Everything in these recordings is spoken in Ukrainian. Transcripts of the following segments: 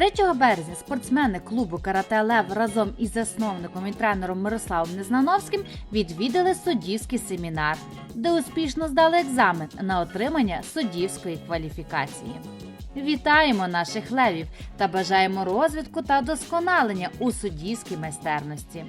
3 березня спортсмени клубу Карате Лев разом із засновником і тренером Мирославом Незнановським відвідали суддівський семінар, де успішно здали екзамен на отримання суддівської кваліфікації. Вітаємо наших левів та бажаємо розвитку та досконалення у суддівській майстерності.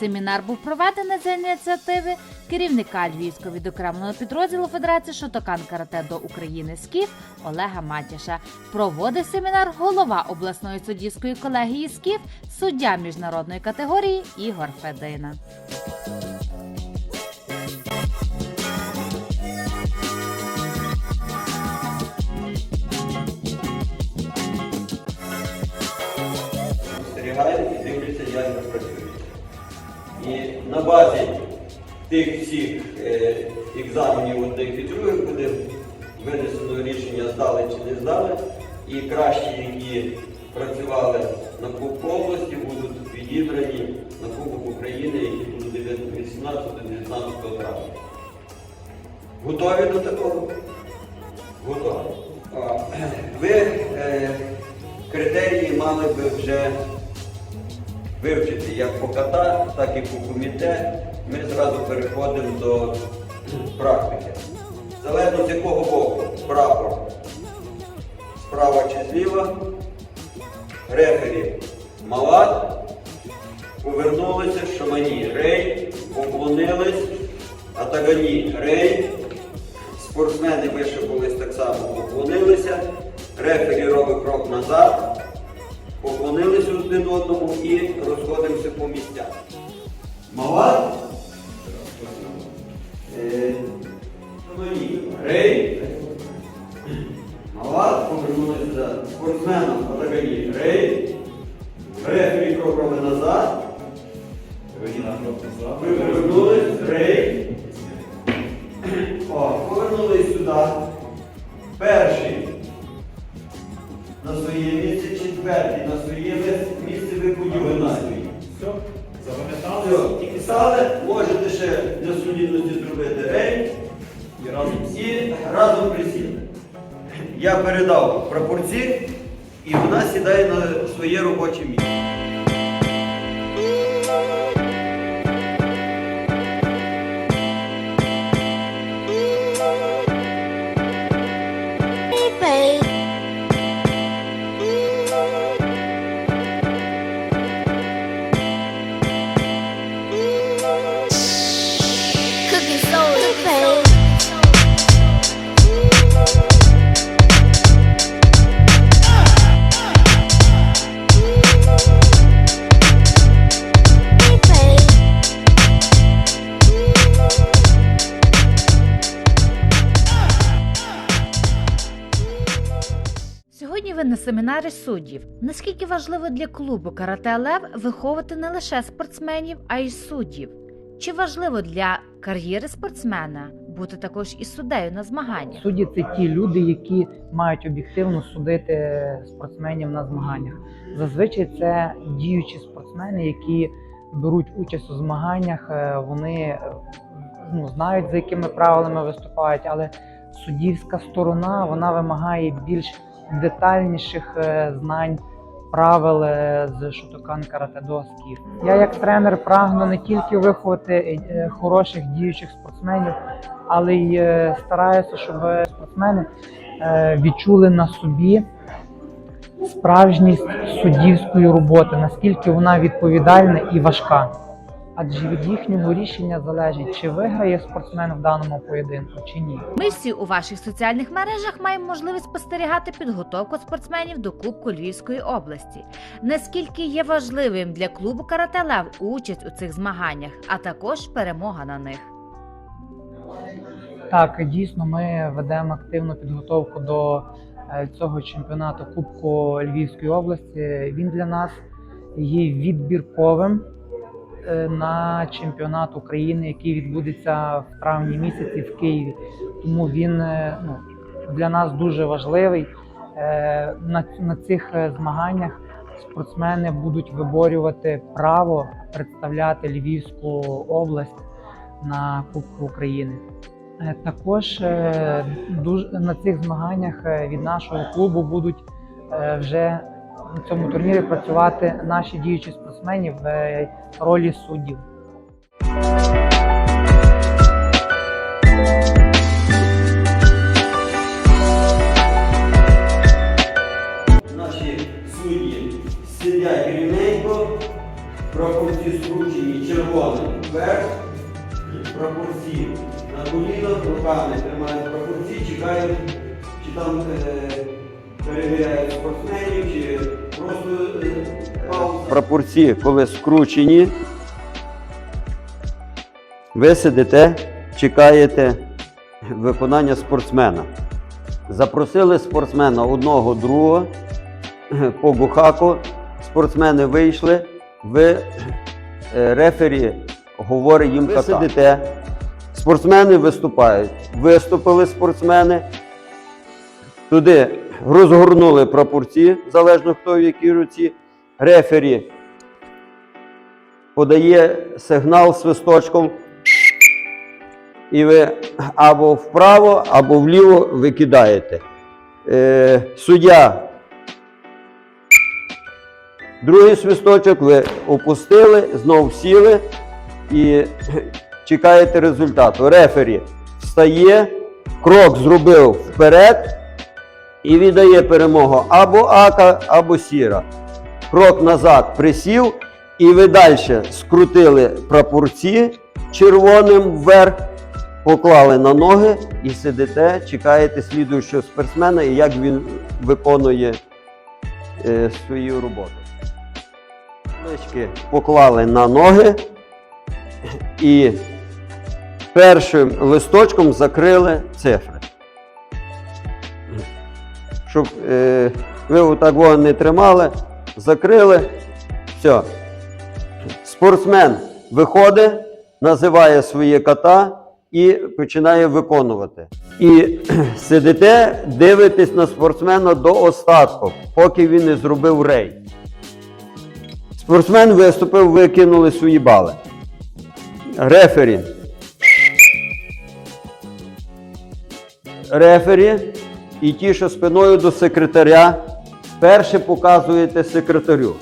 Семінар був проведений за ініціативи керівника Львівського відокремленого підрозділу Федерації Шотокан Карате до України СКІФ Олега Матяша. Проводив семінар голова обласної суддівської колегії СКІФ, суддя міжнародної категорії Ігор Федина. На базі тих всіх е, екзаменів одних і других буде винесено рішення, здали чи не здали. І кращі, які працювали на Кубку області, будуть відібрані на Кубок України, які будуть 18-19 травня. Готові до такого? Готові. Ви е, критерії мали би вже вивчити як по ката, так і по комітет. Ми зразу переходимо до практики. Залежно з якого боку? Прапор справа чи зліва, рефері малат, повернулися, шамані рей, поклонились, атагані рей, спортсмени вишикувались так само, поклонилися, рефері робить крок назад, поклонилися один одному і розходимося по місцях. Малат. Е, шамані рей. Малат повернулися за спортсменом Атагані рей. Рефері крок назад. Ви повернулись, рей. О, повернулись сюди. Перший на своє місце, четвертий на своє місце ви поділили. Все, запам'ятали Все, тільки стали, можете ще для солідності зробити рей і разом всі. разом присіли. Я передав прапорці і вона сідає на своє робоче місце. Семінарі суддів. Наскільки важливо для клубу Карате Лев виховувати не лише спортсменів, а й суддів? Чи важливо для кар'єри спортсмена бути також і суддею на змаганнях? Судді це ті люди, які мають об'єктивно судити спортсменів на змаганнях. Зазвичай це діючі спортсмени, які беруть участь у змаганнях. е, Вони е, ну, знають, за якими правилами виступають, але суддівська сторона вона вимагає більш детальніших е, знань. Правил е, з Шотокан Карате. Я як тренер прагну не тільки виховати е, хороших діючих спортсменів, але й стараюся, щоб спортсмени відчули на собі справжність суддівської роботи, наскільки вона відповідальна і важка. Адже від їхнього рішення залежить, чи виграє спортсмен в даному поєдинку, чи ні. Ми всі у ваших соціальних мережах маємо можливість спостерігати підготовку спортсменів до Кубку Львівської області. Наскільки є важливим для клубу Карате Лев участь у цих змаганнях, а також перемога на них. Так, дійсно, ми ведемо активну підготовку до е, цього чемпіонату Кубку Львівської області. Він для нас є відбірковим на чемпіонат України, який відбудеться в травні місяці в Києві. Тому він е, ну, для нас дуже важливий. Е, На, на цих е, змаганнях спортсмени будуть виборювати право представляти Львівську область на Кубку України. Е, Також е, дуж- на цих змаганнях е, від нашого клубу будуть е, вже на цьому турнірі працювати наші діючі спортсмени в е, ролі суддів. Наші судді сидять рівненько, прапорці скручені червоним вверх, прапорці на колінах, руками тримають прапорці, чекають, чи там е, перевіряють спортсменів, чи. Прапорці, коли скручені, ви сидите, чекаєте виконання спортсмена. Запросили спортсмена одного, другого по бухаку. Спортсмени вийшли, ви е, рефері говорить їм ви сидите. Спортсмени виступають. Виступили спортсмени. Туди розгорнули прапорці, залежно хто в якій руці. Рефері подає сигнал свисточком. І ви або вправо, або вліво викидаєте. Е, суддя. Другий свисточок ви опустили, знов сіли і чекаєте результату. Рефері встає, крок зробив вперед і віддає перемогу або Ака, або Сіра. Крок назад присів, і ви далі скрутили прапорці червоним вверх, поклали на ноги і сидите, чекаєте слідуючого спортсмена і як він виконує е, свою роботу. Плечки поклали на ноги і першим листочком закрили цифри. Щоб е, ви отак його не тримали, закрили. Все. Спортсмен виходить, називає своє кота і починає виконувати. І сидите, дивитесь на спортсмена до остатку, поки він не зробив рей. Спортсмен виступив, ви кинули свої бали. Рефері. Рефері і ті, що спиною до секретаря, перше показуєте секретарю.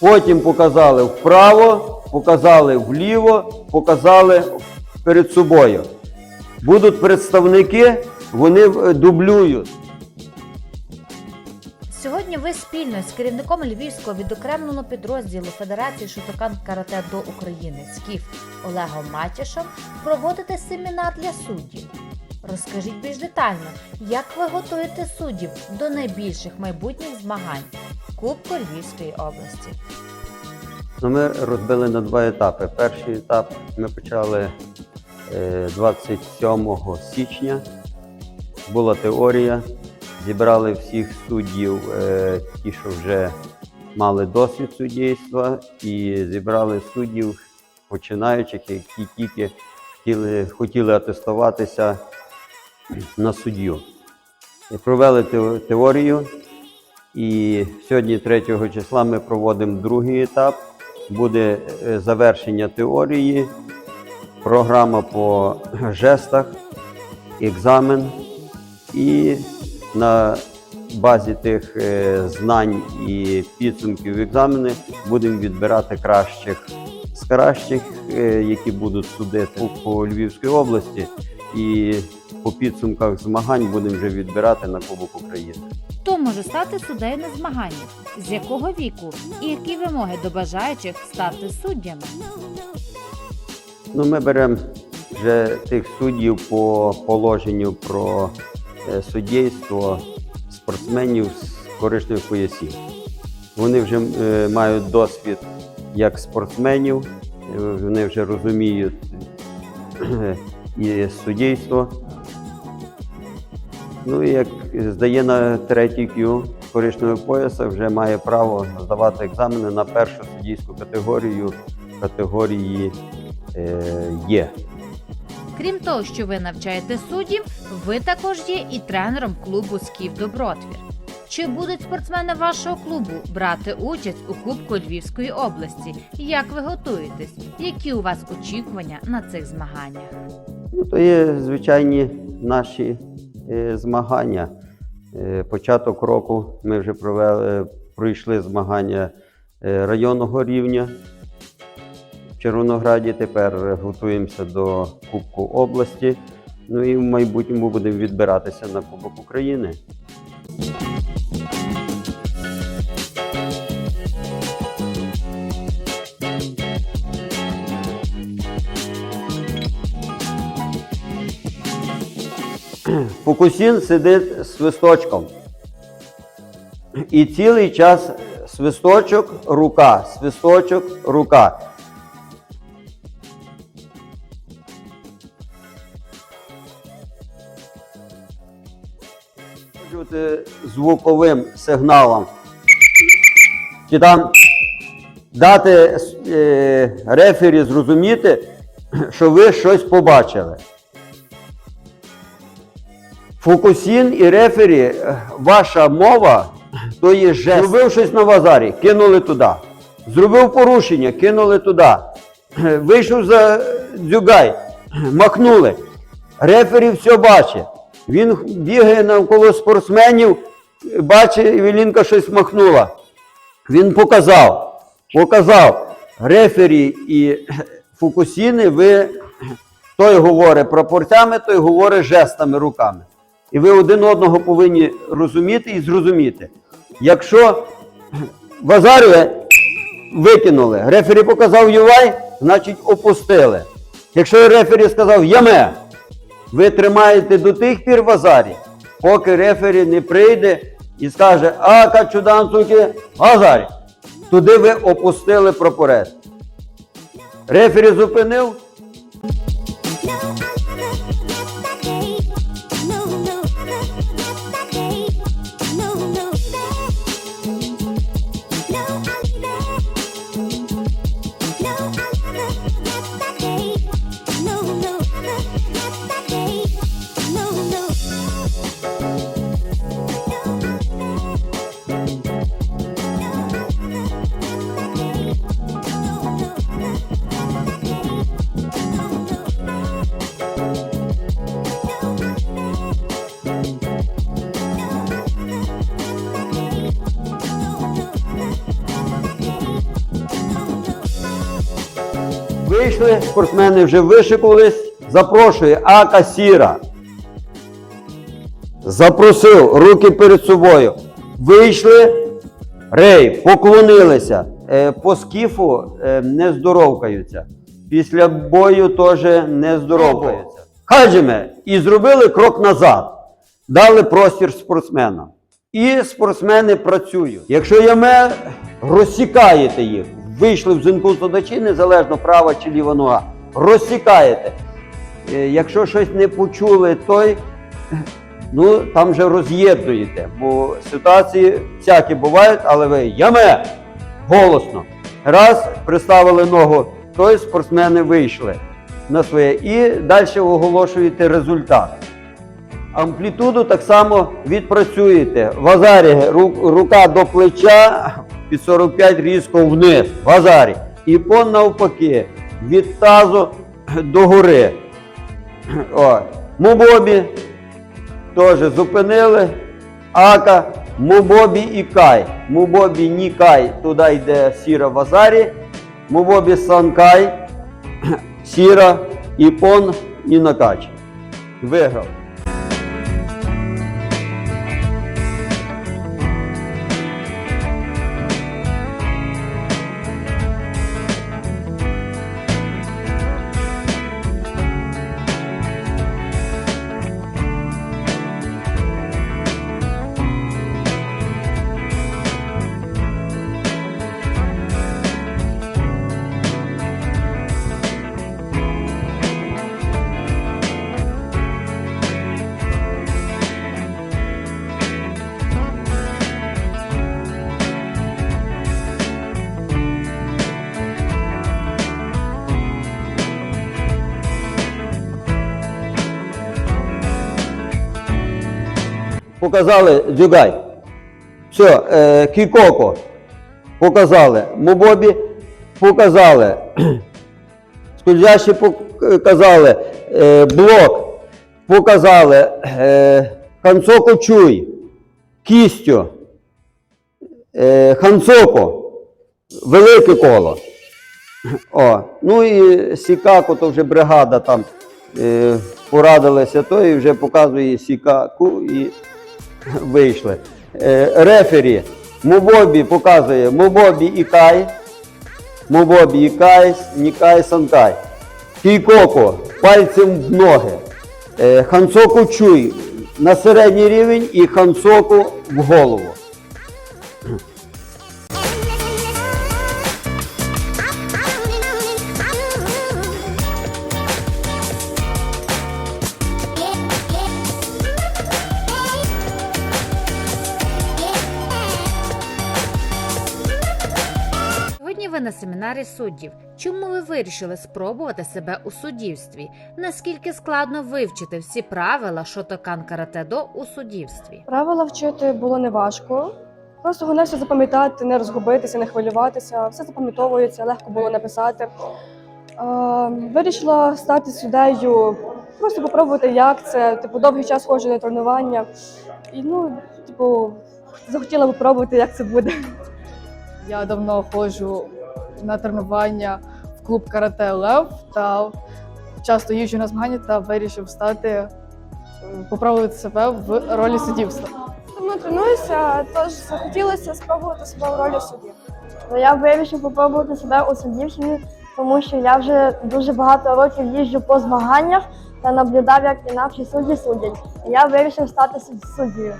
Потім показали вправо, показали вліво, показали перед собою. Будуть представники, вони е, дублюють. Сьогодні ви спільно з керівником Львівського відокремленого підрозділу Федерації Шотокан Карате до України СКІФ Олегом Матішем проводите семінар для суддів. Розкажіть більш детально, як ви готуєте суддів до найбільших майбутніх змагань Кубку Львівської області. Ну, ми розбили на два етапи. Перший етап ми почали е, 27 січня. Була теорія. Зібрали всіх суддів, е, ті, що вже мали досвід суддівства, і зібрали суддів починаючих, які тільки хотіли атестуватися на суддю. Провели теорію. І сьогодні, 3 числа, ми проводимо другий етап. Буде е, завершення теорії, програма по жестах, екзамен. І на базі тих е, знань і підсумків екзамену будемо відбирати кращих з кращих, е, які будуть судити по, Львівській області. І по підсумках змагань будемо вже відбирати на Кубок України. Хто може стати суддею на змаганнях? З якого віку? І які вимоги до бажаючих стати суддями? Ну, ми беремо вже тих суддів по положенню про е, суддівство спортсменів з коричневих поясів. Вони вже е, мають досвід як спортсменів, е, вони вже розуміють е, і суддівство. Ну і як здає на третій кю коричневого пояса, вже має право здавати екзамени на першу суддівську категорію категорії е, Є. Крім того, що ви навчаєте суддів, ви також є і тренером клубу Скіф Добротвір. Чи будуть спортсмени вашого клубу брати участь у Кубку Львівської області? Як ви готуєтесь? Які у вас очікування на цих змаганнях? Ну, то є звичайні наші змагання. Е, Початок року ми вже провели, пройшли змагання е, районного рівня в Червонограді. Тепер готуємося до Кубку області. Ну і в майбутньому будемо відбиратися на Кубок України. Фукусін сидить з свисточком. І цілий час свисточок, рука, свисточок, рука. Звуковим сигналом. Чи там дати е, рефері зрозуміти, що ви щось побачили. Фокусін і рефері, е, ваша мова то є жест. Зробив щось на базарі, кинули туди. Зробив порушення, кинули туди. Вийшов за дзюгай, махнули. Рефері все бачить. Він бігає навколо спортсменів, бачить, Евелінка щось махнула. Він показав, показав. Рефері і фокусіни, ви той говорить пропорцями, той говорить жестами руками. І ви один одного повинні розуміти і зрозуміти. Якщо базарює, викинули, рефері показав ювай, значить опустили. Якщо рефері сказав яме, ви тримаєте до тих пір в азарі, поки рефері не прийде і скаже, а качудан суки, азарі. Туди ви опустили прапорець. Рефері зупинив, Вийшли, спортсмени вже вишикувались. Запрошує Ака Сіра. Запросив руки перед собою. Вийшли, рей, поклонилися. Е, по скіфу е, не здоровкаються. Після бою теж не здоровкаються. Хаджиме, і зробили крок назад. Дали простір спортсменам. І спортсмени працюють. Якщо яме, розсікаєте їх. Вийшли в зинку задачі, незалежно права чи ліва нога. Розсікаєте. Е, Якщо щось не почули, той ну там вже роз'єднуєте. Бо ситуації всякі бувають, але ви яме голосно. Раз приставили ногу, той спортсмени вийшли на своє. І далі оголошуєте результат. Амплітуду так само відпрацюєте. В азарі рука до плеча під 45 різко вниз. В азарі. І по навпаки, від тазу до гори. Мубобі теж зупинили. Ака, Мубобі і Кай. Мубобі Нікай, туди йде сіра в азарі. Мубобі Санкай, сіра, іпон і накач. Виграв. Показали дзюгай. Все, е, кікоко. Показали. Мобобі показали. Скользящі показали. Е, блок показали. Е, Канцоко чуй. кістю, е, ханцоко, велике коло. О, ну і Сікаку, то вже бригада там е, порадилася, то і вже показує Сікаку і вийшли. Е, рефері Мобобі показує Мобобі Ікай, Мобобі Ікай, Нікай Санкай. Кійкоко пальцем в ноги. Е, Хансоку чуй на середній рівень і хансоку в голову. Ви на семінарі суддів. Чому ви вирішили спробувати себе у суддівстві? Наскільки складно вивчити всі правила Шотокан Карате До у суддівстві? Правила вчити було неважко. Просто головне все запам'ятати, не розгубитися, не хвилюватися. Все запам'ятовується, легко було написати. Е, вирішила стати суддею, просто попробувати, як це. Типу, довгий час ходжу на тренування. І ну, типу, захотіла попробувати, як це буде. Я давно ходжу на тренування в клуб карате Лев та часто їжджу на змагання та вирішив стати е, попробувати себе в ролі суддівства. Давно тренуюся, тож захотілося спробувати себе в ролі судді. Ну, Я вирішив попробувати себе у суддівстві, тому що я вже дуже багато років їжджу по змаганнях та наблюдав, як інакші судді судять. І я вирішив стати суд- суддею.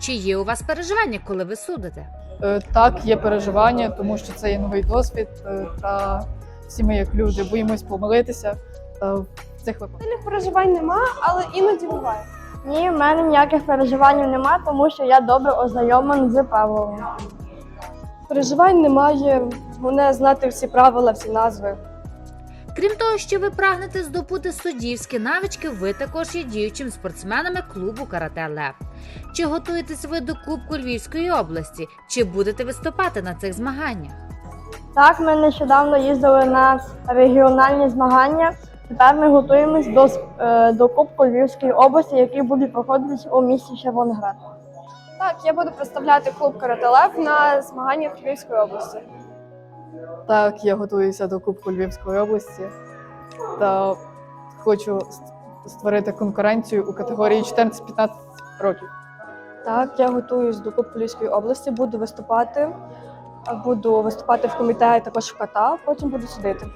Чи є у вас переживання, коли ви судите? Е, Так, є переживання, тому що це є новий досвід, е, та всі ми, як люди, боїмось помилитися та в цих випадках. Сильних переживань нема, але іноді буває. Ні, в мене ніяких переживань немає, тому що я добре ознайомлений з Павлом. Переживань немає, головне знати всі правила, всі назви. Крім того, що ви прагнете здобути суддівські навички, ви також є діючим спортсменами клубу Карате Лев. Чи готуєтесь ви до Кубку Львівської області? Чи будете виступати на цих змаганнях? Так, ми нещодавно їздили на регіональні змагання. Тепер ми готуємось до, е, до Кубку Львівської області, який буде проходитися у місті Червоноград. Так, я буду представляти клуб Карате Лев на змаганнях Львівської області. Так, я готуюся до Кубку Львівської області та хочу створити конкуренцію у категорії 14-15 років. Так, я готуюсь до Кубку Львівської області, буду виступати. Буду виступати в комітеті також в ката, потім буду судити.